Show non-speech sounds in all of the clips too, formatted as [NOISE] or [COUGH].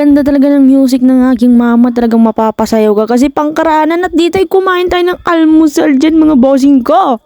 ganda talaga ng music ng aking mama. Talagang mapapasayaw ka. Kasi pangkaraanan at dito ay kumain tayo ng almusal dyan mga bossing ko.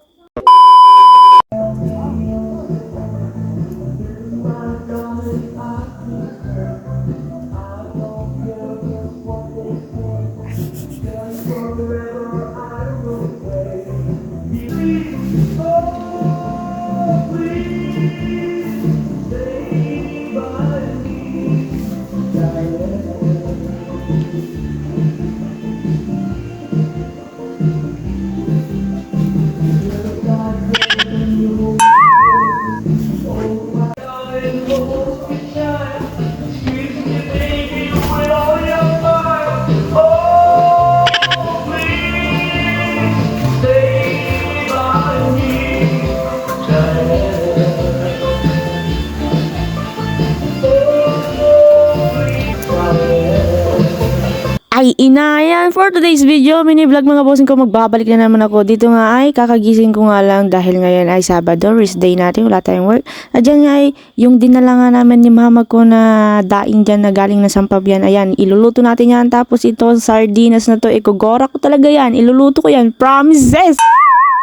Ay, inayan. For today's video, mini vlog mga bossing ko, magbabalik na naman ako. Dito nga ay, kakagising ko nga lang dahil ngayon ay Sabado, rest day natin, wala tayong work. At dyan nga ay, yung dinala nga naman ni mama ko na daing dyan na galing na sampabyan, ayan, iluluto natin yan. Tapos ito, sardinas na to, ikogora ko talaga yan, iluluto ko yan, promises!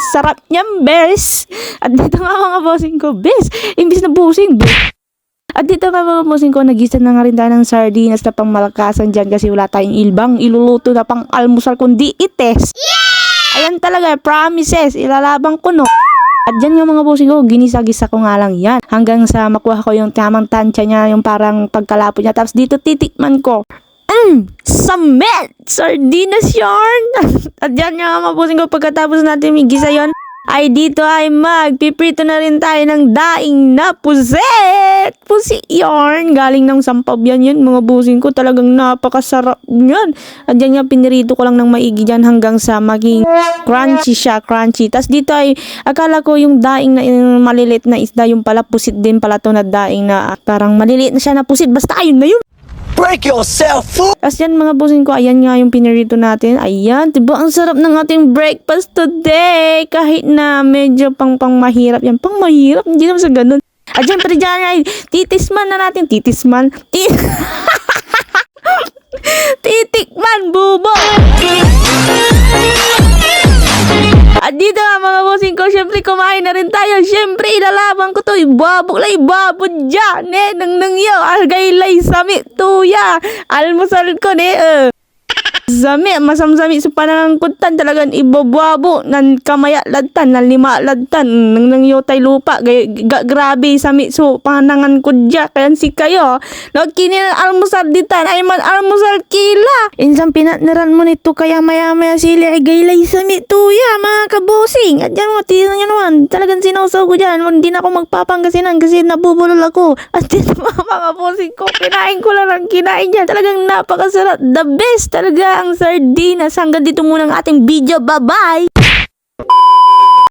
Sarap niyan, bes! At dito nga mga bossing ko, bes! Imbis na busing, bes! At dito nga mga bossing ko, nagisa na nga rin tayo ng sardinas na pang malakasan dyan kasi wala tayong ilbang iluluto na pang almusal kundi ites. Ayan talaga, promises, ilalabang ko no. At dyan yung mga bossing ko, ginisa-gisa ko nga lang yan. Hanggang sa makuha ko yung tamang tansya niya, yung parang pagkalapot niya. Tapos dito titikman ko. Mmm, samet! Sardinas yarn! [LAUGHS] At dyan nga mga bossing ko, pagkatapos natin may gisa yon ay dito ay magpiprito na rin tayo ng daing na puset. Pusi yarn. Galing ng sampab yan yun. Mga busing ko talagang napakasarap yan. At yan nga pinirito ko lang ng maigi dyan hanggang sa maging crunchy siya. Crunchy. Tapos dito ay akala ko yung daing na yung maliliit na isda yung pala pusit din pala to na daing na parang maliliit na siya na pusit. Basta ayun na yun. Break yourself, fool! Tapos yan mga bossing ko, ayan nga yung pinirito natin. Ayan, diba ang sarap ng ating breakfast today. Kahit na medyo pang pang mahirap yan. Pang mahirap, hindi naman sa ganun. At pero dyan ay titisman na natin. Titisman. Ti [LAUGHS] Titikman, bubo! Ko, syempre kumain na rin tayo. Syempre, ilalaban ko to. Ibabok lang, ibabot dyan. Eh, nang nang yo. Algaylay, sami, tuya. Almusal ko, ne. Uh. Sami, masamsami sa panangkutan talagang ibababo nan kamaya ladtan nan lima ladtan nang nang yotay lupa gay, ga, grabe sami so panangan ko dya kaya si kayo. No kini almusal ditan ay man almusal kila. Insang pinatneran mo nito kaya maya maya sila ay gaylay sami tuya mga kabosing at yan mo tinan nyo naman talagang sinausaw ko dyan hindi na ako magpapanggasinan kasi nabubulol ako at yan [LAUGHS] mga kabosing ko kinain ko lang ang kinain dyan talagang napakasarap the best talaga ang sardinas hanggang dito muna ang ating video. Bye bye